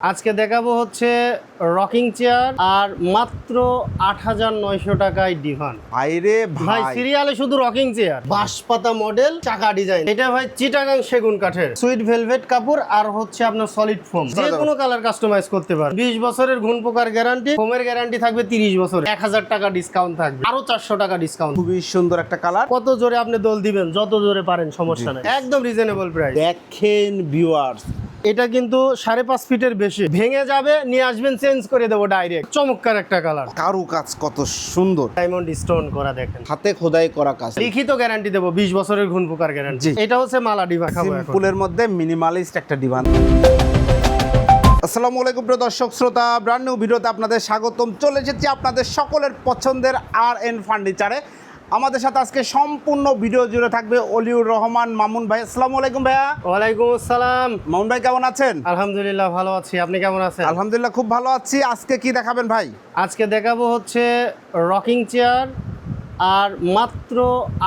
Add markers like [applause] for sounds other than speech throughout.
আজকে দেখাবো হচ্ছে রকিং চেয়ার আর মাত্র আট হাজার নয়শো টাকায় ডিভান। ভাইরে ভাই সিরিয়ালে শুধু রকিং চেয়ার বাঁশপাতা মডেল চাকা ডিজাইন। এটা ভাই চিটাগাং সেগুন কাঠের। সুইট ভেলভেট কাপড় আর হচ্ছে আপনার সলিড ফোম যে কোনো কালার কাস্টমাইজ করতে পারেন। বিশ বছরের ঘুণ পোকার গ্যারান্টি ফোমের গ্যারান্টি থাকবে তিরিশ বছর এক হাজার টাকা ডিসকাউন্ট থাকবে। আরও চারশো টাকা ডিসকাউন্ট খুবই সুন্দর একটা কালার কত জোরে আপনি দোল দিবেন? যত জোরে পারেন সমস্যা নেই। একদম রিজনেবল প্রাইস দেখেন ভিউয়ার্স এটা কিন্তু সাড়ে পাঁচ ফিটের বেশি। ভেঙে যাবে নিয়ে আসবেন চেঞ্জ করে দেবো ডাইরেক্ট চমৎকার একটা কালার কারু কাজ কত সুন্দর। ডায়মন্ড স্টোন করা দেখেন। হাতে খোদাই করা কাজ। লিখিত গ্যারান্টি দেবো বিশ বছরের ঘুণ পোকার গ্যারান্টি এটা হচ্ছে মালা ডিভা খাব এখন। সিম্পলের মধ্যে মিনিমালিস্ট একটা ডিভান আসসালামু আলাইকুম প্রিয় দর্শক শ্রোতা ব্র্যান্ড নিউ ভিডিওতে আপনাদের স্বাগতম। চলে এসেছি আপনাদের সকলের পছন্দের আর এন ফার্নিচারে আমাদের সাথে আজকে সম্পূর্ণ ভিডিও জুড়ে থাকবে অলিউর রহমান মামুন ভাই। আসসালামু আলাইকুম ভাইয়া। ওয়ালাইকুম আসসালাম। মামুন ভাই কেমন আছেন? আলহামদুলিল্লাহ ভালো আছি। আপনি কেমন আছেন? আলহামদুলিল্লাহ খুব ভালো আছি। আজকে কি দেখাবেন ভাই? আজকে দেখাবো হচ্ছে রকিং চেয়ার আর মাত্র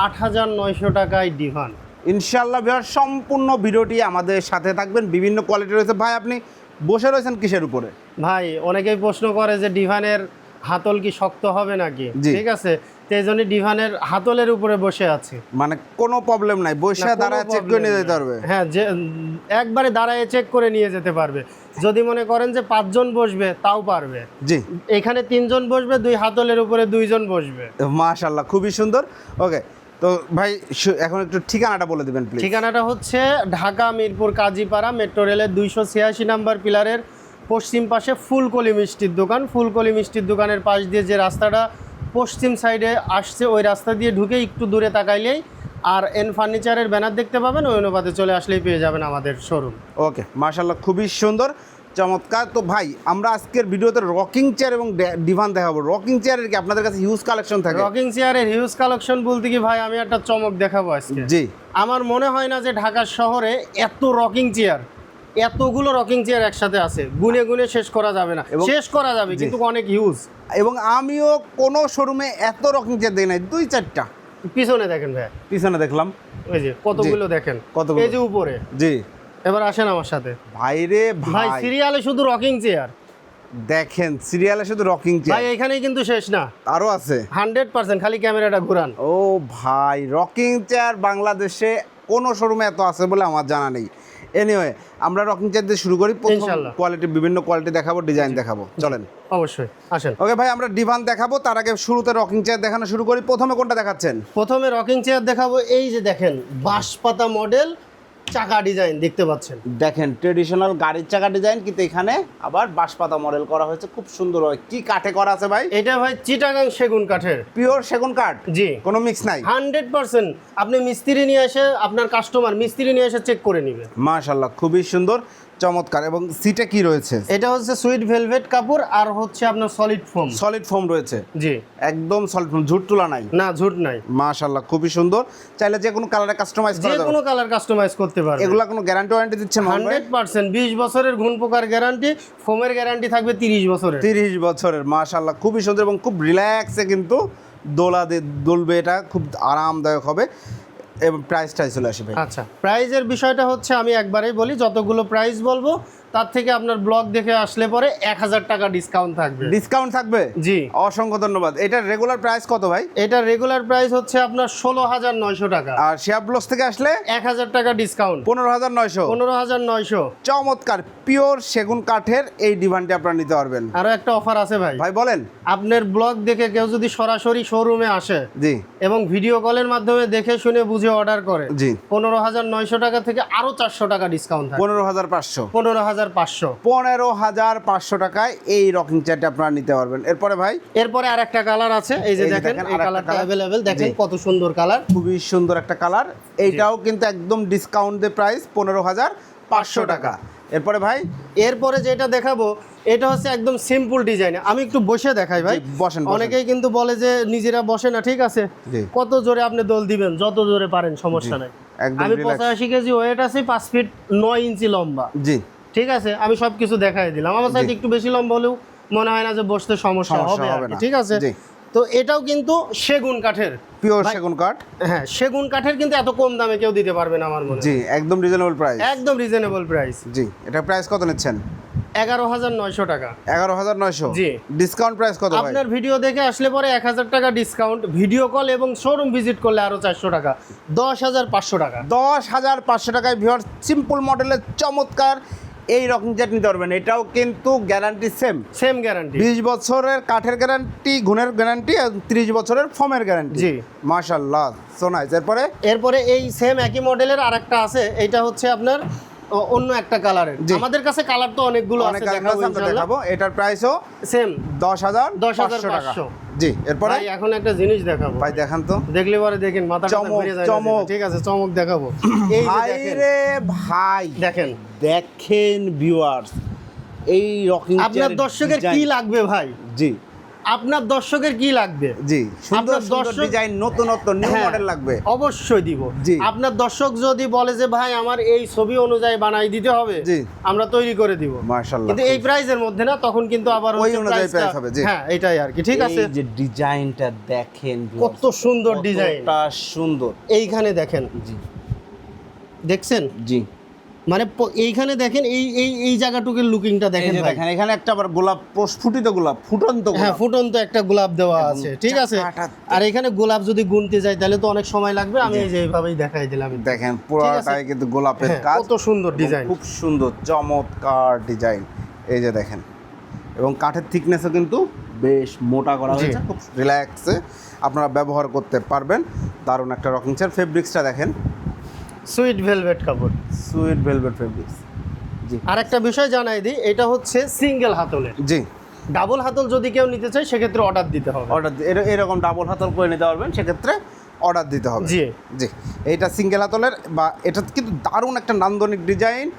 আট হাজার নয়শো টাকায় ডিভান। ইনশাল্লাহ ভাইয়া সম্পূর্ণ ভিডিওটি আমাদের সাথে থাকবেন। বিভিন্ন কোয়ালিটি রয়েছে। ভাই আপনি বসে রয়েছেন কিসের উপরে? ভাই অনেকেই প্রশ্ন করে যে ডিভানের হাতল কি শক্ত হবে নাকি? ঠিক আছে? এই জন্য ডিভানের হাতলের উপরে বসে আছি। মানে কোনো প্রবলেম নাই বসে দাঁড়ায় চেক করে নিয়ে যেতে পারবে। হ্যাঁ যে একবারে দাঁড়ায় চেক করে নিয়ে যেতে পারবে। যদি মনে করেন যে পাঁচজন বসবে তাও পারবে। জি। এখানে তিনজন বসবে দুই হাতলের উপরে দুইজন বসবে। মাশাল্লাহ খুবই সুন্দর। ওকে তো ভাই এখন একটু ঠিকানাটা বলে দিবেন প্লিজ ঠিকানাটা হচ্ছে ঢাকা মিরপুর কাজীপাড়া মেট্রো রেলের দুইশো ছিয়াশি নাম্বার পিলারের পশ্চিম পাশে ফুলকলি মিষ্টির দোকান। ফুলকলি মিষ্টির দোকানের পাশ দিয়ে যে রাস্তাটা পশ্চিম সাইডে আসছে ওই রাস্তা দিয়ে ঢুকে একটু দূরে তাকাইলেই আর এন ফার্নিচারের ব্যানার দেখতে পাবেন ওই অনুপাতে চলে আসলেই পেয়ে যাবেন আমাদের শোরুম। ওকে মাশাল্লাহ খুবই সুন্দর চমৎকার। তো ভাই আমরা আজকের ভিডিওতে রকিং চেয়ার এবং ডিভান দেখাবো। রকিং চেয়ারের কি আপনাদের কাছে হিউজ কালেকশন থাকে? রকিং চেয়ারের হিউজ কালেকশন বলতে কি ভাই আমি একটা চমক দেখাবো আজকে। জি। আমার মনে হয় না যে ঢাকার শহরে এত রকিং চেয়ার। এতগুলো রকিং চেয়ার একসাথে আছে। গুনে গুনে শেষ করা যাবে না। শেষ করা যাবে কিন্তু অনেক ইউজ এবং আমিও কোনো শোরুমে এত রকিং চেয়ার দেখি নাই দুই চারটা। পিছনে দেখেন ভাই। পিছনে দেখলাম। ওই যে কতগুলো দেখেন। কতগুলো? এই যে উপরে। জি। এবার আসেন আমার সাথে। ভাইরে ভাই ভাই। সিরিয়ালে শুধু রকিং চেয়ার দেখেন সিরিয়ালে শুধু রকিং চেয়ার ভাই এখানেই কিন্তু শেষ না। আরও আছে। হান্ড্রেড পার্সেন্ট খালি ক্যামেরাটা ঘুরান। ও ভাই রকিং চেয়ার বাংলাদেশে কোনো শোরুমে এত আছে বলে আমার জানা নেই। এনিওয়ে আমরা রকিং চেয়ার দিয়ে শুরু করি। প্রথম কোয়ালিটি বিভিন্ন কোয়ালিটি দেখাবো ডিজাইন দেখাবো। চলেন। অবশ্যই। আসেন। ওকে ভাই আমরা ডিভান দেখাবো। তার আগে শুরুতে রকিং চেয়ার দেখানো শুরু করি। প্রথমে কোনটা দেখাচ্ছেন? প্রথমে রকিং চেয়ার দেখাবো। এই যে দেখেন বাঁশপাতা মডেল চাকা ডিজাইন দেখতে পাচ্ছেন। দেখেন ট্রেডিশনাল গাড়ির চাকা ডিজাইন কিন্তু এখানে আবার বাঁশপাতা মডেল করা হয়েছে। খুব সুন্দর হয়। কি কাঠে করা আছে ভাই? এটা ভাই চিটাগাং সেগুন কাঠের। পিওর সেগুন কাঠ? জি। কোনো মিক্স নাই? Hundred percent. আপনি মিস্ত্রি নিয়ে এসে আপনার কাস্টমার মিস্ত্রি নিয়ে এসে চেক করে নিবে। মাশাল্লাহ খুবই সুন্দর। চমৎকার। এবং সিটে কি রয়েছে? এটা হচ্ছে সুইট ভেলভেট কাপড় আর হচ্ছে আপনার সলিড ফোম সলিড ফোম রয়েছে? জি। একদম সলিড ফোম ঝুট তোলা নাই? না ঝুট নাই। মাশাল্লাহ খুবই সুন্দর। চাইলে যে কোনো কালারে কাস্টমাইজ যে করা যাবে কোনো কালার কাস্টমাইজ করতে পারবে এগুলা কোনো গ্যারান্টি ওয়ারেন্টি দিচ্ছেন হান্ড্রেড পার্সেন্ট বিশ বছরের ঘুণ পোকার গ্যারান্টি ফোমের গ্যারান্টি থাকবে তিরিশ বছরের। তিরিশ বছরের মাশাল্লাহ খুবই সুন্দর এবং খুব রিল্যাক্সে কিন্তু দোলা দিয়ে দুলবে এটা খুব আরামদায়ক হবে। এবং প্রাইসটাই চলে আসবে আচ্ছা প্রাইজের বিষয়টা হচ্ছে আমি একবারেই বলি যতগুলো প্রাইস বলব তার থেকে আপনার ব্লগ দেখে আসলে পরে এক হাজার টাকা ডিসকাউন্ট থাকবে। ডিসকাউন্ট থাকবে? জি। অসংখ্য ধন্যবাদ। এটার রেগুলার প্রাইস কত ভাই? এটা রেগুলার প্রাইস হচ্ছে আপনার ষোলো হাজার নয়শো টাকা। আর শেয়ার ব্লস থেকে আসলে? এক হাজার টাকা ডিসকাউন্ট পনেরো হাজার নয়শো। পনেরো হাজার নয়শো। চমৎকার। পিওর সেগুন কাঠের এই ডিভানটি আপনারা নিতে পারবেন। আরও একটা অফার আছে ভাই। ভাই বলেন। আপনার ব্লগ দেখে কেউ যদি সরাসরি শোরুমে আসে জি। এবং ভিডিও কলের মাধ্যমে দেখে শুনে বুঝে অর্ডার করে জি। পনেরো হাজার নয়শো টাকা থেকে আরও চারশো টাকা ডিসকাউন্ট পনেরো হাজার পাঁচশো। পনেরো হাজার পাঁচশো। পনেরো হাজার পাঁচশো টাকায় এই রকিং চেয়ারটি আপনারা নিতে পারবেন। এরপরে ভাই? এরপরে আর একটা কালার আছে। এই যে দেখেন দেখেন, এই কালারটা অ্যাভেলেবেল দেখেন কত সুন্দর কালার। খুবই সুন্দর একটা কালার। এইটাও কিন্তু একদম ডিসকাউন্ট দিয়ে প্রাইস পনেরো হাজার পাঁচশো টাকা। এরপরে ভাই? এরপরে যেটা দেখাবো এটা হচ্ছে একদম সিম্পল ডিজাইন আমি একটু বসে দেখাই ভাই। বসেন। অনেকেই কিন্তু বলে যে নিজেরা বসে না ঠিক আছে। কত জোরে আপনি দোল দিবেন? যত জোরে পারেন সমস্যা নাই। আমি পঁচাশি কেজি ওয়েট আছি পাঁচ ফিট নয় ইঞ্চি লম্বা। জি। ঠিক আছে আমি সব কিছু দেখাই দিলাম। আমার সাথে একটু বেশি লম্বা হলেও মনে হয় না যে বসতে সমস্যা হবে। ঠিক আছে। তো এটাও কিন্তু সেগুন কাঠের। পিওর সেগুন কাঠ? হ্যাঁ সেগুন কাঠের কিন্তু এত কম দামে কেউ দিতে পারবে না আমার মনে জি একদম রিজনেবল প্রাইস একদম রিজনেবল প্রাইস জি এটা প্রাইস কত নিচ্ছেন? এগারো হাজার নয়শো টাকা। এগারো হাজার নয়শো? জি। ডিসকাউন্ট প্রাইস কত আপনার ভিডিও দেখে আসলে পরে এক হাজার টাকা ডিসকাউন্ট ভিডিও কল এবং শোরুম ভিজিট করলে আরও চারশো টাকা। দশ হাজার পাঁচশো টাকা। দশ হাজার পাঁচশো টাকায় ভিওর সিম্পল মডেলের চমৎকার এই রকম যেটা নিতে পারবেন। এটাও কিন্তু গ্যারান্টি সেম সেম গ্যারান্টি বিশ বছরের কাঠের গ্যারান্টি গুণের গ্যারান্টি আর ত্রিশ বছরের ফর্মের গ্যারান্টি জি। মাশাল্লাহ সোনাইস এরপরে? এরপরে এই সেম একই মডেলের আরেকটা আছে। এটা হচ্ছে আপনার অন্য একটা কালারের। আমাদের কাছে কালার তো অনেকগুলো অনেক আছে দেখাবো এটার প্রাইসও সেম দশ হাজার 10,500 টাকা। জি এরপরে? ভাই এখন একটা জিনিস দেখাবো। ভাই দেখান তো। দেখলে পরে দেখেন মাথা চমক, ঘুরে যায় চমক। ঠিক আছে চমক দেখাবো। [coughs] এই যে ভাই দেখেন, রে ভাই। দেখেন। দেখেন ভিউয়ার্স এই রকিং আপনার দর্শকের কি লাগবে ভাই? জি। আপনার দর্শকের কি লাগবে? জি সুন্দর আপনার সুন্দর দর্শক- ডিজাইন নতুনত্ব নিউ হ্যাঁ, মডেল লাগবে। অবশ্যই দিব। জি। আপনার দর্শক যদি বলে যে ভাই আমার এই ছবি অনুযায়ী বানাই দিতে হবে জি। আমরা তৈরি করে দিব। মাশাআল্লাহ কিন্তু এই প্রাইজের মধ্যে না তখন কিন্তু আবার ওই অনুযায়ী price হবে, জি। হ্যাঁ এটাই আর কি ঠিক আছে? এই যে ডিজাইনটা দেখেন কত সুন্দর ডিজাইন কতটা সুন্দর। এইখানে দেখেন। জি। দেখছেন? জি। মানে এইখানে দেখেন এই এই এই জায়গাটুকুর লুকিংটা দেখেন যে দেখেন এখানে একটা আবার গোলাপ প্রস্ফুটিত গোলাপ ফুটন্ত হ্যাঁ ফুটন্ত একটা গোলাপ দেওয়া আছে ঠিক আছে। আর এখানে গোলাপ যদি গুনতে যাই তাহলে তো অনেক সময় লাগবে। আমি এই যে এইভাবেই দেখাই দিলাম দেখেন পুরোটাই কিন্তু গোলাপের হ্যাঁ, কাজ কত সুন্দর ডিজাইন। খুব সুন্দর চমৎকার ডিজাইন। এই যে দেখেন এবং কাঠের থিকনেসও কিন্তু বেশ মোটা করা হয়েছে খুব রিল্যাক্সে আপনারা ব্যবহার করতে পারবেন। দারুণ একটা রকিং চেয়ার ফেব্রিক্সটা দেখেন। সুইট ভেলভেট কাপড়। Sweet velvet fabrics. জি। আর একটা বিষয় জানাই দিই এটা হচ্ছে সিঙ্গেল হাতলের। জি। ডাবল হাতল যদি কেউ নিতে চায় সেক্ষেত্রে অর্ডার দিতে হবে। অর্ডার এরকম ডাবল হাতল করে নিতে পারবেন সেক্ষেত্রে অর্ডার দিতে হবে। জি। জি। এটা সিঙ্গেল হাতলের বা এটা কিন্তু দারুণ একটা নান্দনিক ডিজাইন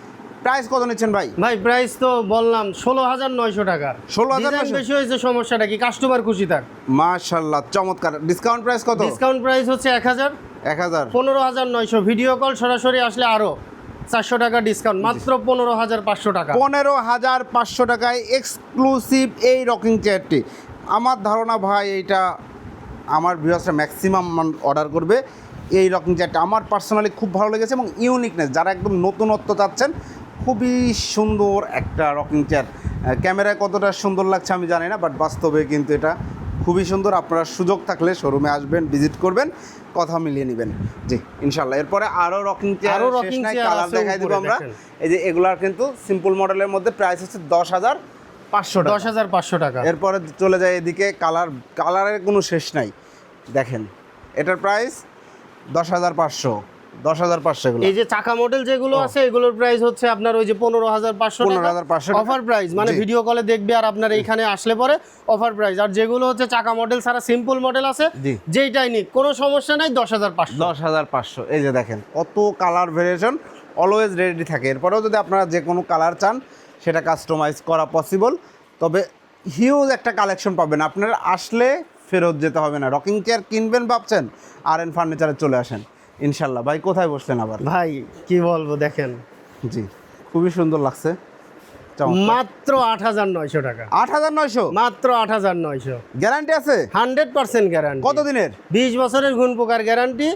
প্রাইস কত নিচ্ছেন ভাই? ভাই প্রাইস তো বললাম ষোলো হাজার নয়শো টাকা। 16,900 Design বেশি হয়েছে সমস্যাটা কি? কাস্টমার খুশি থাক মাশাল্লাহ চমৎকার। ডিসকাউন্ট প্রাইস কত? ডিসকাউন্ট প্রাইস হচ্ছে এক হাজার। এক হাজার। পনেরো হাজার নয়শো। ভিডিও কল সরাসরি আসলে আরও চারশো টাকা ডিসকাউন্ট মাত্র পনেরো হাজার পাঁচশো টাকা। পনেরো হাজার পাঁচশো টাকায় এক্সক্লুসিভ এই রকিং চেয়ারটি আমার ধারণা ভাই এইটা আমার ভিউয়ার্সরা ম্যাক্সিমাম অর্ডার করবে। এই রকিং চেয়ারটা আমার পার্সোনালি খুব ভালো লেগেছে এবং ইউনিকনেস যারা একদম নতুনত্ব চাচ্ছেন খুবই সুন্দর একটা রকিং চেয়ার ক্যামেরায় কতটা সুন্দর লাগছে আমি জানি না বাট বাস্তবে কিন্তু এটা খুবই সুন্দর। আপনারা সুযোগ থাকলে শোরুমে আসবেন ভিজিট করবেন কথা মিলিয়ে নেবেন। জি ইনশাল্লাহ এরপরে আরও রকিং চেয়ার আরও শেষ rocking কালার দেখাই দেবো আমরা। এই যে এগুলার কিন্তু সিম্পল মডেলের মধ্যে প্রাইস হচ্ছে দশ হাজার পাঁচশো দশ হাজার পাঁচশো টাকা। এরপরে চলে যায় এদিকে কালার কালারের কোনো শেষ নাই। দেখেন এটার প্রাইস দশ হাজার পাঁচশো। দশ হাজার পাঁচশো এই যে চাকা মডেল যেগুলো আছে এগুলোর প্রাইস হচ্ছে আপনার ওই যে পনেরো হাজার পাঁচশো 15,500 টাকা। অফার প্রাইস মানে ভিডিও কলে দেখবে আর আপনার এইখানে আসলে পরে অফার প্রাইস আর যেগুলো হচ্ছে চাকা মডেল ছাড়া সিম্পল মডেল আছে যেইটাই নিক কোনো সমস্যা নাই দশ হাজার পাঁচশো। দশ হাজার পাঁচশো। এই যে দেখেন কত কালার ভেরিয়েশন অলওয়েজ রেডি থাকে। এরপরেও যদি আপনারা যে কোনো কালার চান সেটা কাস্টমাইজ করা পসিবল তবে হিউজ একটা কালেকশন পাবেন। আপনারা আসলে ফেরত যেতে হবে না। রকিং চেয়ার কিনবেন ভাবছেন আর এন ফার্নিচারে চলে আসেন। ইনশাল্লাহ। ভাই কোথায় বসলেন আবার? ভাই কি বলব দেখেন। জি খুবই সুন্দর লাগছে। মাত্র আট হাজার নয়শো টাকা। আট হাজার নয়শো? মাত্র আট হাজার নয়শো। গ্যারান্টি আছে? Hundred percent guarantee. কত দিনের বিশ বছরের গুণ পোকার গ্যারান্টি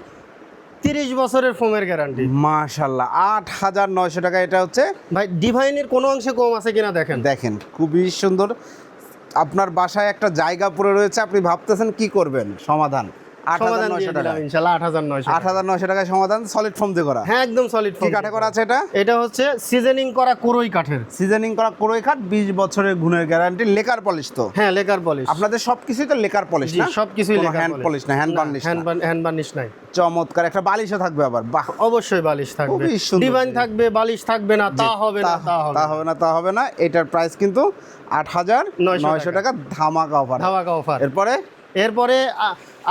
তিরিশ বছরের ফোমের গ্যারান্টি। মাশাল্লাহ আট হাজার নয়শো টাকা। এটা হচ্ছে ভাই ডিভাইনের কোনো অংশে কম আছে কিনা দেখেন। দেখেন খুবই সুন্দর। আপনার বাসায় একটা জায়গা পড়ে রয়েছে আপনি ভাবতেছেন কি করবেন? সমাধান। সমাধান দিয়ে দিলাম ইনশাল্লাহ আট হাজার নয়শো আট হাজার নয়শো টাকায় সমাধান সলিড ফর্ম দিয়ে করা। হ্যাঁ একদম সলিড কি কাঠে করা। আছে এটা? এটা হচ্ছে সিজনিং করা কুরই কাঠের। সিজনিং করা কোরই কাঠ বিশ বছরের গুণের গ্যারান্টি লেকার পলিশ তো। হ্যাঁ লেকার পলিশ আপনাদের সবকিছুই তো লেকার পলিশ না? সবকিছুই লেকার হ্যান্ড পলিশ না hand varnish hand hand varnish নাই। চমৎকার একটা বালিশও থাকবে আবার বাহ। অবশ্যই বালিশ থাকবে। ডিভাইন থাকবে বালিশ থাকবে না তা হবে না তা হবে তা না। হবে না তা হবে না। এটার প্রাইস কিন্তু আট হাজার 900 নয়শো টাকা। ধামাকা অফার ধামাকা অফার এরপরে এরপরে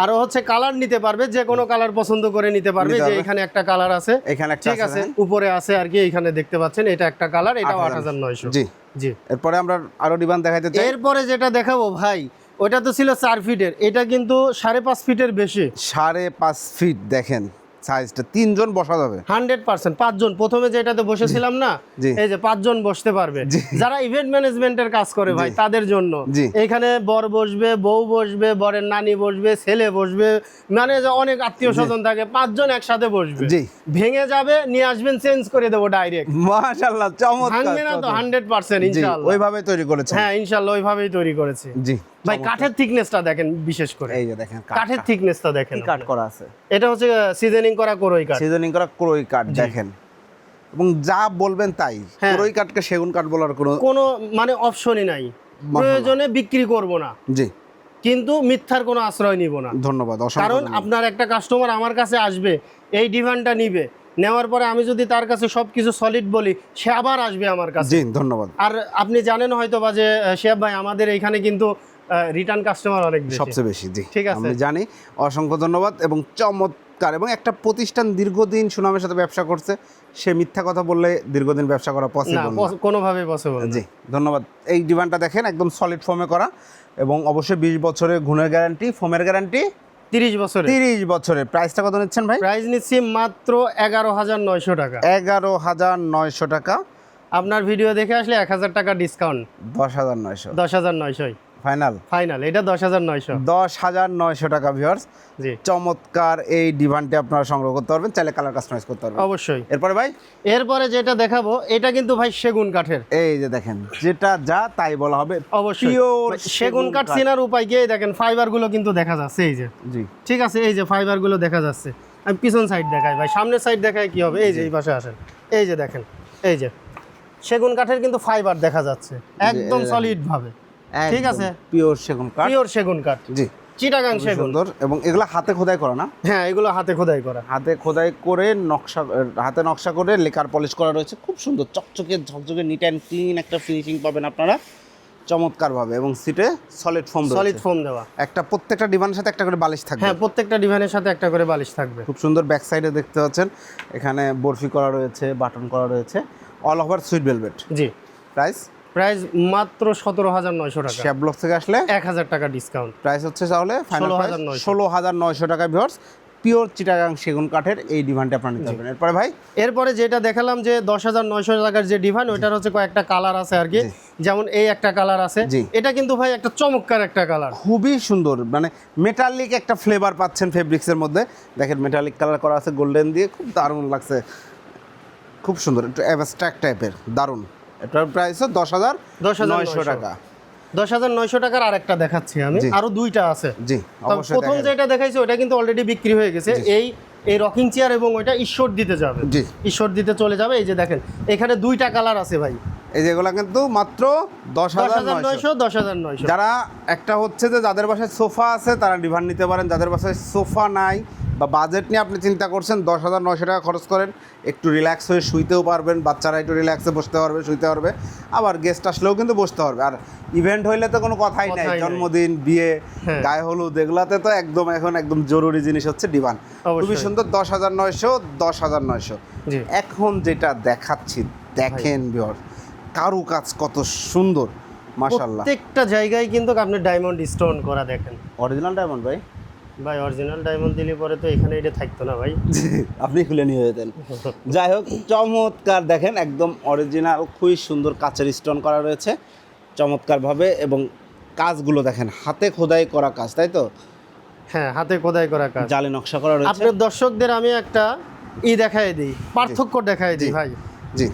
আরও হচ্ছে কালার নিতে পারবে যে কোনো কালার পছন্দ করে নিতে পারবে যে। এখানে একটা কালার আছে। এখানে ঠিক আছে হ্যাঁ? উপরে আছে আর কি এখানে দেখতে পাচ্ছেন এটা একটা কালার এটা আট 8,900 হাজার নয়শো। জি। জি। এরপরে আমরা আরও ডিমান্ড দেখাইতে চাই। এরপরে যেটা দেখাবো ভাই ওটা তো ছিল চার ফিটের এটা কিন্তু সাড়ে পাঁচ ফিটের বেশি। সাড়ে পাঁচ ফিট দেখেন। সাইজটা তিনজন বসা যাবে। হান্ড্রেড পার্সেন্ট পাঁচজন। প্রথমে যেটাতে বসেছিলাম না এই যে পাঁচজন বসতে পারবে। যারা ইভেন্ট ম্যানেজমেন্টের কাজ করে ভাই তাদের জন্য। এখানে বর বসবে বউ বসবে বরের নানি বসবে ছেলে বসবে মানে অনেক আত্মীয় স্বজন থাকে পাঁচজন একসাথে বসবে। ভেঙে যাবে নিয়ে আসবেন চেঞ্জ করে দেবো ডাইরেক্ট মাশাআল্লাহ চমৎকার ভাঙবে না তো হান্ড্রেড পার্সেন্ট জি ইনশাল্লাহ ওইভাবে তৈরি করেছেন। হ্যাঁ ইনশাল্লাহ ওইভাবেই তৈরি করেছি। জি। ভাই কাঠের থিকনেসটা দেখেন বিশেষ করে। এই যে দেখেন কাঠের থিকনেসটা দেখেন কাট করা আছে? এটা হচ্ছে সিজনিং করা করই কাঠ। সিজনিং করা ক্রই কাঠ দেখেন। এবং যা বলবেন তাই। হ্যাঁ। ক্রই কাঠকে সেগুন কাঠ বলার কোনো কোনো মানে অপশনই নাই। প্রয়োজনে বিক্রি করব না। জি। কিন্তু মিথ্যার কোনো আশ্রয় নিব না। ধন্যবাদ কারণ আপনার একটা কাস্টমার আমার কাছে আসবে এই ডিমান্ডটা নিবে। নেওয়ার পরে আমি যদি তার কাছে সব কিছু সলিড বলি সে আবার আসবে আমার কাছে। ধন্যবাদ। আর আপনি জানেন হয়তো বা যে আহ, ভাই আমাদের এখানে কিন্তু রিটার্ন কাস্টমার অনেক সবচেয়ে বেশি জি। ঠিক আছে। আমি জানি। অসংখ্য ধন্যবাদ এবং চমৎকার এবং একটা প্রতিষ্ঠান দীর্ঘদিন সুনামের সাথে ব্যবসা করছে সে মিথ্যা কথা বললে দীর্ঘদিন ব্যবসা করা না পসিবল পস- কোনোভাবেই পসিবল জি ধন্যবাদ। এই ডিমান্ডটা দেখেন একদম সলিড ফর্মে করা এবং অবশ্যই বিশ বছরের গুণের গ্যারান্টি ফোমের গ্যারান্টি তিরিশ বছরে। তিরিশ বছরের প্রাইসটা কত নিচ্ছেন ভাই? প্রাইস নিচ্ছি মাত্র এগারো হাজার নয়শো টাকা। এগারো হাজার নয়শো টাকা। আপনার ভিডিও দেখে আসলে এক হাজার টাকা ডিসকাউন্ট দশ হাজার নয়শো। দশ হাজার নয়শোই। ফাইনাল? ফাইনাল এটা দশ হাজার নয়শো। দশ হাজার নয়শো টাকা ভিউয়ার্স জি। চমৎকার এই ডিভানটি আপনারা সংগ্রহ করতে পারবেন চাইলে কালার কাস্টমাইজ করতে পারবেন। অবশ্যই। এরপরে ভাই? এরপরে যেটা দেখাবো এটা কিন্তু ভাই সেগুন কাঠের। এই যে দেখেন যেটা যা তাই বলা হবে অবশ্যই। সেগুন কাঠ চেনার উপায় কি দেখেন ফাইবারগুলো কিন্তু দেখা যাচ্ছে এই যে। জি। ঠিক আছে এই যে ফাইবারগুলো দেখা যাচ্ছে। আমি পিছন সাইড দেখাই ভাই সামনের সাইড দেখাই কি হবে? এই যে এই পাশে আসেন। এই যে দেখেন এই যে। সেগুন কাঠের কিন্তু ফাইবার দেখা যাচ্ছে একদম সলিড ভাবে। ঠিক আছে। পিওর সেগুন কাঠ। পিওর সেগুন কাঠ। জি। চিটাগাং সেগুন। সুন্দর। এবং এগুলো হাতে খোদাই করা না? হ্যাঁ এগুলো হাতে খোদাই করা। হাতে খোদাই করে নকশা হাতে নকশা করে লেকার পলিশ করা রয়েছে। খুব সুন্দর চকচকে ঝকঝকে নিট অ্যান্ড ক্লিন একটা ফিনিশিং পাবেন আপনারা। চমৎকারভাবে। এবং সিটে solid foam solid solid foam দেওয়া। একটা প্রত্যেকটা ডিভানের সাথে একটা করে বালিশ থাকবে। হ্যাঁ প্রত্যেকটা ডিভাইনের সাথে একটা করে বালিশ থাকবে। খুব সুন্দর ব্যাক সাইডে দেখতে পাচ্ছেন। এখানে বরফি করা রয়েছে বাটন করা রয়েছে। অল ওভার সুইট ভেলভেট জি। প্রাইস প্রাইস মাত্র সতেরো হাজার নয়শো টাকা। শ্যাপ ব্লক থেকে আসলে এক হাজার টাকা ডিসকাউন্ট প্রাইস হচ্ছে তাহলে ফাইনাল 16,900 ষোলো হাজার নয়শো টাকা ভিওর্স পিওর চিটাগাং সেগুন কাঠের এই ডিভানটা আপনারা নিতে পারবেন। এরপরে ভাই? এরপরে যেটা দেখালাম যে দশ হাজার নয়শো টাকার যে ডিভাইন ওইটার হচ্ছে কয়েকটা কালার আছে আর কি। যেমন এই একটা কালার আছে। এটা কিন্তু ভাই একটা চমৎকার একটা কালার খুবই সুন্দর মানে মেটালিক একটা ফ্লেভার পাচ্ছেন ফেব্রিক্সের মধ্যে। দেখেন মেটালিক কালার করা আছে গোল্ডেন দিয়ে খুব দারুণ লাগছে। খুব সুন্দর একটু অ্যাবস্ট্রাক্ট টাইপের দারুণ। এটার প্রাইস দশ হাজার 10,900 নয়শো টাকা। দশ হাজার নয়শো টাকার আরেকটা দেখাচ্ছি আমি। আরও দুইটা আছে। জি প্রথম যেটা দেখাইছি ওটা কিন্তু অলরেডি বিক্রি হয়ে গেছে। এই এই রকিং চেয়ার এবং ওইটা ঈশ্বর দিতে যাবে। জি। ঈশ্বর দিতে চলে যাবে। এই যে দেখেন এখানে দুইটা কালার আছে ভাই। এই যেগুলো কিন্তু মাত্র দশ দশ হাজার হাজার নয়শো দশ হাজার নয়শো। যারা একটা হচ্ছে যে যাদের বাসায় সোফা আছে তারা ডিভান নিতে পারেন। যাদের বাসায় সোফা নাই বা বাজেট নিয়ে আপনি চিন্তা করছেন দশ হাজার নয়শো টাকা খরচ করেন একটু রিল্যাক্স হয়ে শুইতেও পারবেন বাচ্চারা একটু রিল্যাক্সে বসতে পারবে শুইতে পারবে আবার গেস্ট আসলেও কিন্তু বসতে পারবে। আর ইভেন্ট হইলে তো কোনো কথাই নাই জন্মদিন বিয়ে হ্যাঁ। গায়ে হলুদ এগুলাতে তো একদম এখন একদম জরুরি জিনিস হচ্ছে ডিভান খুবই সুন্দর দশ হাজার নয়শো দশ হাজার নয়শো। এখন যেটা দেখাচ্ছি দেখেন বিহর কারু কাজ কত সুন্দর মাশাল্লাহ প্রত্যেকটা জায়গায় কিন্তু আপনি ডায়মন্ড স্টোন করা দেখেন। অরিজিনাল ডায়মন্ড ভাই? ভাই অরিজিনাল ডায়মন্ড দিলে পরে তো এখানে এটা থাকতো না ভাই। আপনি খুলে নিয়ে যেতেন। যাই হোক চমৎকার দেখেন একদম অরিজিনাল খুবই সুন্দর কাচের স্টোন করা রয়েছে। চমৎকারভাবে এবং কাজগুলো দেখেন হাতে খোদাই করা কাজ তাই তো? হ্যাঁ হাতে খোদাই করা কাজ। জালে নকশা করা রয়েছে। আপনার দর্শকদের আমি একটা ই দেখাই দিই পার্থক্য দেখাই দিই ভাই। জি।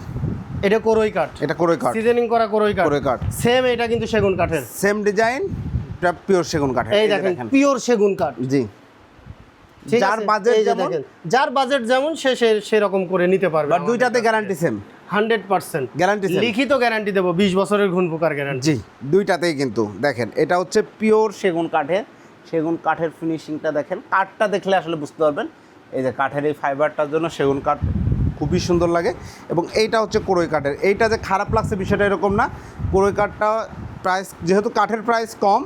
এটা করই কাঠ। এটা করে কাঠ। সিজনিং করা করই কাঠ। করে কাঠ। সেম এটা কিন্তু সেগুন কাঠের। সেম ডিজাইন এটা পিওর সেগুন কাঠ এই দেখেন পিওর সেগুন কাঠ। জি। যার বাজেট যেমন যার বাজেট যেমন সে সেরকম করে নিতে পারবে বাট দুইটাতে guarantee same hundred percent guarantee লিখিত গ্যারান্টি দেবো বিশ বছরের ঘুণ পোকার গ্যারান্টি জি দুইটাতেই কিন্তু দেখেন এটা হচ্ছে পিওর সেগুন কাঠের সেগুন কাঠের ফিনিশিংটা দেখেন কাঠটা দেখলে আসলে বুঝতে পারবেন। এই যে কাঠের এই ফাইবারটার জন্য সেগুন কাঠ খুবই সুন্দর লাগে। এবং এইটা হচ্ছে কোরই কাঠের। এইটা যে খারাপ লাগছে বিষয়টা এরকম না। কোরই কাঠটা প্রাইস যেহেতু কাঠের প্রাইস কম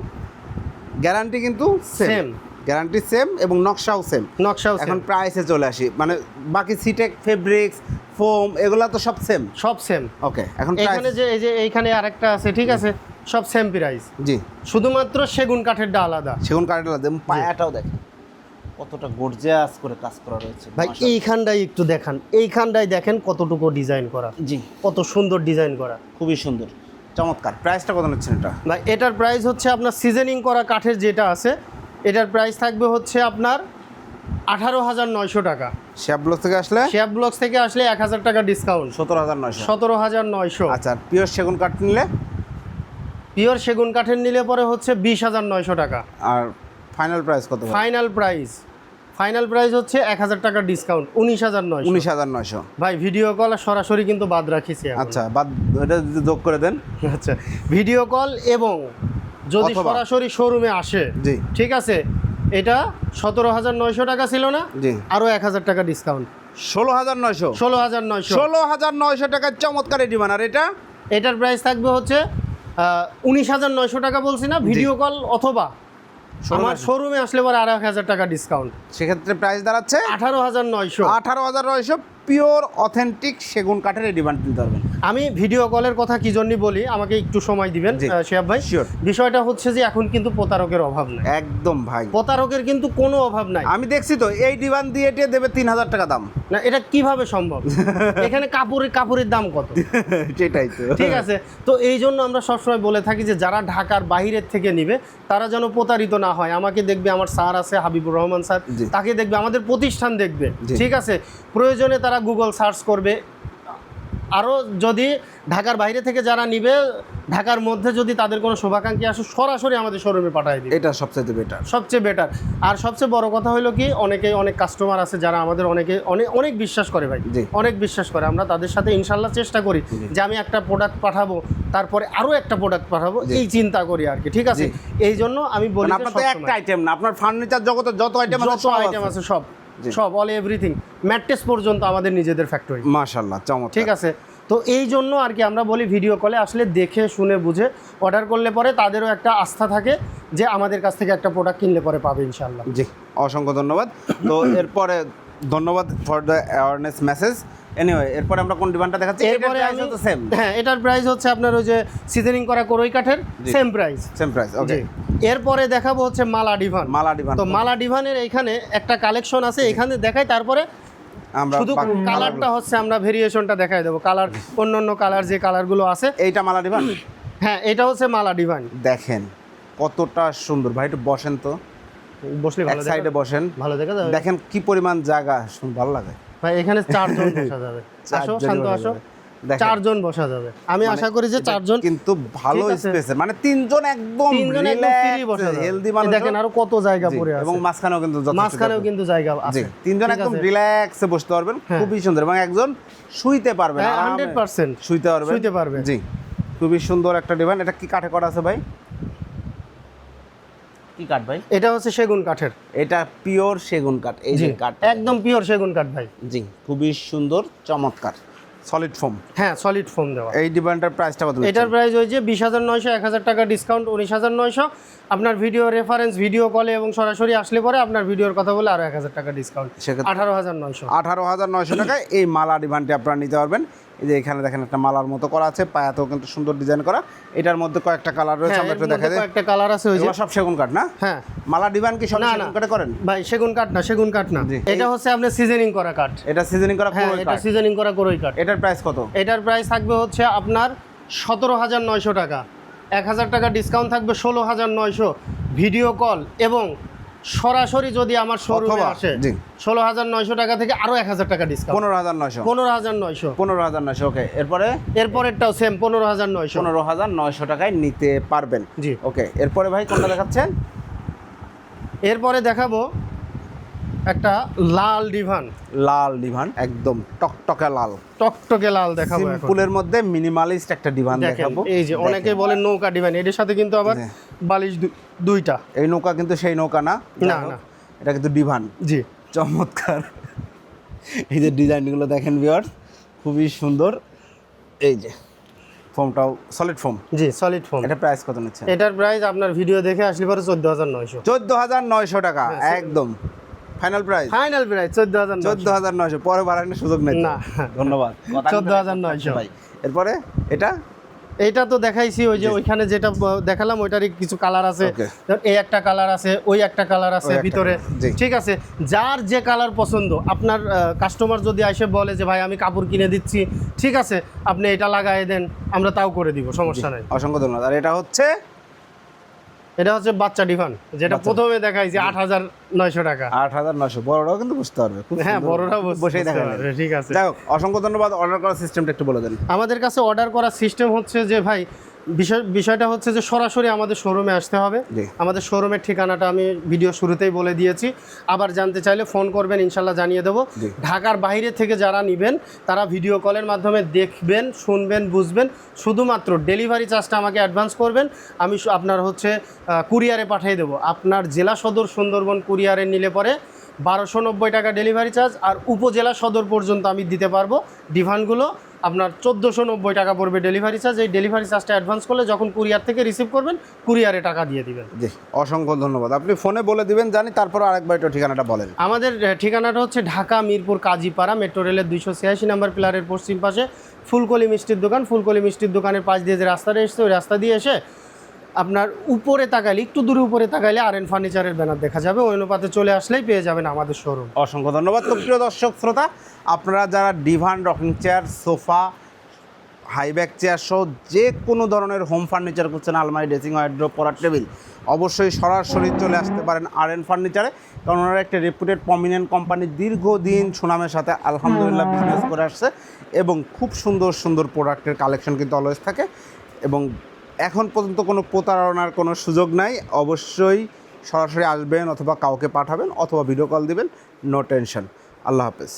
গ্যারান্টি কিন্তু সেম গ্যারান্টি সেম এবং নকশাও সেম নকশাও এখন প্রাইসে চলে আসি। মানে বাকি সিটেক ফেব্রিক্স ফোম এগুলা তো সব সেম সব সেম ওকে এখন এখানে যে এই যে এইখানে আরেকটা আছে ঠিক আছে? সব সেম প্রাইস জি। শুধুমাত্র সেগুন কাঠেরটা আলাদা সেগুন কাঠের আলাদা এবং পায়াটাও দেখেন। কতটা গর্জিয়াস করে কাজ করা রয়েছে। ভাই। এইখানটাই একটু দেখান। এইখানটায় দেখেন কতটুকু ডিজাইন করা। জি। কত সুন্দর ডিজাইন করা। খুবই সুন্দর। চমৎকার। প্রাইসটা কত নিচ্ছেন এটা? ভাই এটার প্রাইস হচ্ছে আপনার সিজনিং করা কাঠের যেটা আছে এটার প্রাইস থাকবে হচ্ছে আপনার আঠারো হাজার নয়শো টাকা। শেপ ব্লক থেকে আসলে? শেপ ব্লকস থেকে আসলে এক হাজার টাকা ডিসকাউন্ট সতেরো হাজার নয়শো। সতেরো হাজার নয়শো। আচ্ছা পিওর সেগুন কাঠ নিলে? পিওর সেগুন কাঠের নিলে পরে হচ্ছে বিশ হাজার নয়শো টাকা। আর ফাইনাল প্রাইস কত ফাইনাল প্রাইস ফাইনাল প্রাইস হচ্ছে এক হাজার টাকা ডিসকাউন্ট উনিশ হাজার নয়শো। উনিশ হাজার নয়শো। ভাই ভিডিও কল সরাসরি কিন্তু বাদ রাখিছি আচ্ছা বাদ এটা যদি যোগ করে দেন। আচ্ছা ভিডিও কল এবং যদি সরাসরি শোরুমে আসে জি। ঠিক আছে? এটা সতেরো হাজার নয়শো টাকা ছিল না জি। আরও এক হাজার টাকা ডিসকাউন্ট ষোলো হাজার নয়শো। ষোলো হাজার নয়শো। ষোলো হাজার নয়শো টাকার চমৎকার এটি আর এটা? এটার প্রাইস থাকবে হচ্ছে উনিশ হাজার নয়শো টাকা বলছি না ভিডিও কল অথবা আমার শোরুমে আসলে পরে আড়াই হাজার টাকা ডিসকাউন্ট সেক্ষেত্রে প্রাইস দাঁড়াচ্ছে? আঠারো হাজার নয়শো। আঠারো হাজার নয়শো পিওর অথেন্টিক সেগুন কাঠের বান্ড দিতে পারবেন আমি ভিডিও কলের কথা কি জন্য বলি? আমাকে একটু সময় দিবেন। আহ, ভাই। বিষয়টা হচ্ছে যে এখন কিন্তু প্রতারকের অভাব নাই। একদম ভাই। প্রতারকের কিন্তু কোনো অভাব নাই। আমি দেখছি তো এই ডিবান দিয়ে এটি দেবে তিন হাজার টাকা দাম। না এটা কীভাবে সম্ভব? [laughs] এখানে কাপড়ের কাপড়ের দাম কত? [laughs] সেটাই তো। ঠিক আছে। তো এই জন্য আমরা সবসময় বলে থাকি যে যারা ঢাকার বাইরের থেকে নিবে তারা যেন প্রতারিত না হয়। আমাকে দেখবে আমার স্যার আছে হাবিবুর রহমান স্যার। তাকে দেখবে আমাদের প্রতিষ্ঠান দেখবে। ঠিক আছে? প্রয়োজনে তারা গুগল সার্চ করবে। আরও যদি ঢাকার বাইরে থেকে যারা নিবে ঢাকার মধ্যে যদি তাদের কোনো শুভাকাঙ্ক্ষী আসে সরাসরি আমাদের শোরুমে পাঠিয়ে দিবে। এটা সবচেয়ে বেটার সবচেয়ে বেটার আর সবচেয়ে বড় কথা হলো কি অনেকে অনেক কাস্টমার আছে যারা আমাদের অনেকে অনেক অনেক বিশ্বাস করে ভাই। অনেক বিশ্বাস করে। আমরা তাদের সাথে ইনশাল্লাহ চেষ্টা করি যে আমি একটা প্রোডাক্ট পাঠাবো তারপরে আরও একটা প্রোডাক্ট পাঠাবো এই চিন্তা করি আর কি ঠিক আছে? এই জন্য আমি বলি মানে আপনার তো একটা আইটেম না আপনার ফার্নিচার জগতে যত আইটেম আছে যত আইটেম আছে সব। সব অল এভরিথিং ম্যাট্রেস পর্যন্ত আমাদের নিজেদের ফ্যাক্টরি মাশাল্লাহ চমৎকার। ঠিক আছে? তো এই জন্য আর কি আমরা বলি ভিডিও কলে আসলে দেখে শুনে বুঝে অর্ডার করলে পরে তাদেরও একটা আস্থা থাকে যে আমাদের কাছ থেকে একটা প্রোডাক্ট কিনলে পরে পাবে ইনশাল্লাহ জি অসংখ্য ধন্যবাদ। তো এরপরে ধন্যবাদ for the awareness message anyway এরপরে আমরা কোন ডিমান্ডটা দেখাচ্ছি? এরপরে আমি সেম হ্যাঁ এটার প্রাইস হচ্ছে আপনার ওই যে সিজনিং করা করই কাঠের same price same price okay এরপরে দেখাবো হচ্ছে মালা ডিভান। মালা ডিভান তো মালা ডিভানের এখানে একটা কালেকশন আছে এখানে দেখাই তারপরে আমরা শুধু কালারটা হচ্ছে আমরা ভেরিয়েশনটা দেখাই দেবো। কালার অন্য অন্য কালার যে কালারগুলো আছে। এইটা মালা ডিভান? হ্যাঁ এটা হচ্ছে মালা ডিভান। দেখেন কতটা সুন্দর। ভাই একটু বসেন তো। বসলে ভালো সাইডে বসেন। ভালো দেখা দেখেন কি পরিমাণ জায়গা ভালো লাগে। ভাই এখানে চারজন [laughs] বসা যাবে। আসো শান্ত আসো। চারজন বসা যাবে। আমি মানে আশা করি যে চারজন কিন্তু ভালো আছে। স্পেসে মানে তিনজন একদম হেলদি মানুষ দেখেন আরও কত জায়গা পড়ে এবং মাঝখানেও কিন্তু মাঝখানেও কিন্তু জায়গা আছে। তিনজন একদম রিল্যাক্সে বসতে পারবেন। হ্যাঁ। খুবই সুন্দর। এবং একজন শুইতে পারবেন হ্যাঁ, আরামে। 100% শুইতে পারবেন। শুইতে পারবে। জি খুবই সুন্দর একটা ডিভাইন। এটা কি কাঠে করা আছে ভাই? কি কাঠ ভাই? এটা হচ্ছে সেগুন কাঠের। এটা পিওর সেগুন কাঠ এই যে কাঠ একদম পিওর সেগুন কাঠ ভাই। জি খুবই সুন্দর চমৎকার। সলিড ফোম হ্যাঁ সলিড ফোম দেওয়া। এই ডিভাইনটার প্রাইসটা কত এটার প্রাইস হয়েছে বিশ হাজার নয়শো এক হাজার টাকা ডিসকাউন্ট উনিশ হাজার নয়শো। আপনার ভিডিও রেফারেন্স ভিডিও কলে এবং সরাসরি আসলে পরে আপনার ভিডিওর কথা বলে আরও এক হাজার টাকা ডিসকাউন্ট আঠারো হাজার নয়শো। আঠারো হাজার নয়শো টাকায় এই মালা ডিভানটি আপনারা নিতে পারবেন। এই যে এখানে দেখেন একটা মালার মতো করা আছে পায়াতেও কিন্তু সুন্দর ডিজাইন করা। এটার মধ্যে কয়েকটা কালার রয়েছে হ্যাঁ আমরা একটু দেখা দিই। কয়েকটা কালার আছে ওই যে সব সেগুন কাঠ না? হ্যাঁ। মালা ডিভান কি সব সেগুন। কাঠে করেন? ভাই সেগুন কাঠ না সেগুন কাঠ না। এটা হচ্ছে আপনার সিজনিং করা কাঠ। এটা সিজনিং করা হ্যাঁ পুরোই এটা কাঠ। সিজনিং করা করই কাঠ। এটার প্রাইস কত? এটার প্রাইস থাকবে হচ্ছে আপনার সতেরো হাজার নয়শো টাকা। এক হাজার টাকা ডিসকাউন্ট থাকবে ষোলো হাজার নয়শো ভিডিও কল এবং সরাসরি যদি আমার শোরুমে আসে। ষোলো হাজার নয়শো টাকা থেকে আরও এক হাজার টাকা ডিসকাউন্ট পনেরো হাজার নয়শো। পনেরো হাজার নয়শো। পনেরো হাজার নয়শো ওকে এরপরে? এরপরেরটাও সেম পনেরো হাজার নয়শো। পনেরো হাজার নয়শো টাকায় নিতে পারবেন। জি। ওকে এরপরে ভাই কোনটা দেখাচ্ছেন? এরপরে দেখাবো একটা লাল ডিভান। লাল ডিভান একদম টকটকে লাল। টকটকে লাল দেখাবো এখন। সিম্পলের মধ্যে মিনিমালিস্ট একটা ডিভান দেখাবো। এই যে অনেকে বলে নৌকা ডিভান এটার সাথে কিন্তু আবার বালিশ দু- দুইটা। এই নৌকা কিন্তু সেই নৌকা না। না, না। এটা কিন্তু ডিভান। জি। চমৎকার। এই যে ডিজাইনগুলো দেখেন ভিওয়ার্স খুবই সুন্দর। এই যে ফোমটাও সলিড ফোম জি সলিড ফোম এটা প্রাইস কত নিচ্ছে এটার প্রাইস আপনার ভিডিও দেখে আসলে পরে চোদ্দ হাজার নয়শো। চোদ্দ হাজার নয়শো টাকা একদম। ফাইনাল প্রাইস ফাইনাল প্রাইস চোদ্দ হাজার চোদ্দ হাজার নয়শো। পরে বাড়ানোর সুযোগ নেই না। ধন্যবাদ। কথা কিন্তু 14,900 ভাই এরপরে? এটা? এইটা তো দেখাইছি ওই যে ওইখানে যেটা দেখালাম ওইটারই কিছু কালার আছে। এই একটা কালার আছে ওই একটা কালার আছে ভিতরে। ঠিক আছে? যার যে কালার পছন্দ আপনার কাস্টমার যদি এসে বলে যে ভাই আমি কাপড় কিনে দিচ্ছি ঠিক আছে? আপনি এটা লাগাই দেন আমরা তাও করে দিব সমস্যা নাই। অসংখ্য ধন্যবাদ। আর এটা হচ্ছে এটা হচ্ছে বাচ্চা ডিফান যেটা প্রথমে প্রথমে দেখাইছি আট হাজার নয়শো টাকা। আট হাজার নশো বড়রাও কিন্তু বুঝতে পারবে হ্যাঁ বড়রাও বসেই দেখা যাবে ঠিক আছে। যাই হোক অসংখ্য ধন্যবাদ। অর্ডার করার সিস্টেমটা একটু বলে দেন। আমাদের কাছে অর্ডার করার সিস্টেম হচ্ছে যে ভাই বিষয় বিষয়টা হচ্ছে যে সরাসরি আমাদের শোরুমে আসতে হবে। আমাদের শোরুমের ঠিকানাটা আমি ভিডিও শুরুতেই বলে দিয়েছি। আবার জানতে চাইলে ফোন করবেন ইনশাল্লাহ জানিয়ে দেবো। ঢাকার বাইরে থেকে যারা নেবেন তারা ভিডিও কলের মাধ্যমে দেখবেন শুনবেন বুঝবেন। শুধুমাত্র ডেলিভারি চার্জটা আমাকে অ্যাডভান্স করবেন। আমি আপনার হচ্ছে কুরিয়ারে পাঠিয়ে দেবো। আপনার জেলা সদর সুন্দরবন কুরিয়ারে নিলে পরে বারোশো নব্বই টাকা ডেলিভারি চার্জ আর উপজেলা সদর পর্যন্ত আমি দিতে পারব। ডিভানগুলো আপনার চোদ্দোশো নব্বই টাকা পড়বে ডেলিভারি চার্জ এই ডেলিভারি চার্জটা অ্যাডভান্স করলে যখন কুরিয়ার থেকে রিসিভ করবেন কুরিয়ারে টাকা দিয়ে দিবেন। জি অসংখ্য ধন্যবাদ। আপনি ফোনে বলে দিবেন জানি তারপর আরেকবার একটু ঠিকানাটা বলেন। আমাদের ঠিকানাটা হচ্ছে ঢাকা মিরপুর কাজীপাড়া মেট্রো রেলের দুইশো ছিয়াশি নাম্বার পিলারের পশ্চিম পাশে। ফুলকলি মিষ্টির দোকান ফুলকলি মিষ্টির দোকানের পাশ দিয়ে যে রাস্তাটা এসছে ওই রাস্তা দিয়ে এসে আপনার উপরে তাকাইলে একটু দূরে উপরে তাকাইলে আর এন ফার্নিচারের ব্যানার দেখা যাবে। ওই অনুপাতে চলে আসলেই পেয়ে যাবেন আমাদের শোরুম অসংখ্য ধন্যবাদ। তো প্রিয় দর্শক শ্রোতা আপনারা যারা divan rocking chair sofa high back chair সহ যে কোনো ধরনের হোম ফার্নিচার করছেন আলমারি ড্রেসিং ওয়ার্ড্রোপ পড়ার টেবিল অবশ্যই সরাসরি চলে আসতে পারেন আর এন ফার্নিচারে কারণ ওনারা একটা রেপুটেড প্রমিনেন্ট কোম্পানি দীর্ঘদিন সুনামের সাথে আলহামদুলিল্লাহ বিজনেস করে আসছে এবং খুব সুন্দর সুন্দর প্রোডাক্টের কালেকশন কিন্তু অলওয়েজ থাকে এবং এখন পর্যন্ত কোনো প্রতারণার কোনো সুযোগ নাই। অবশ্যই সরাসরি আসবেন অথবা কাউকে পাঠাবেন অথবা ভিডিও কল দিবেন। নো টেনশন আল্লাহ হাফেজ।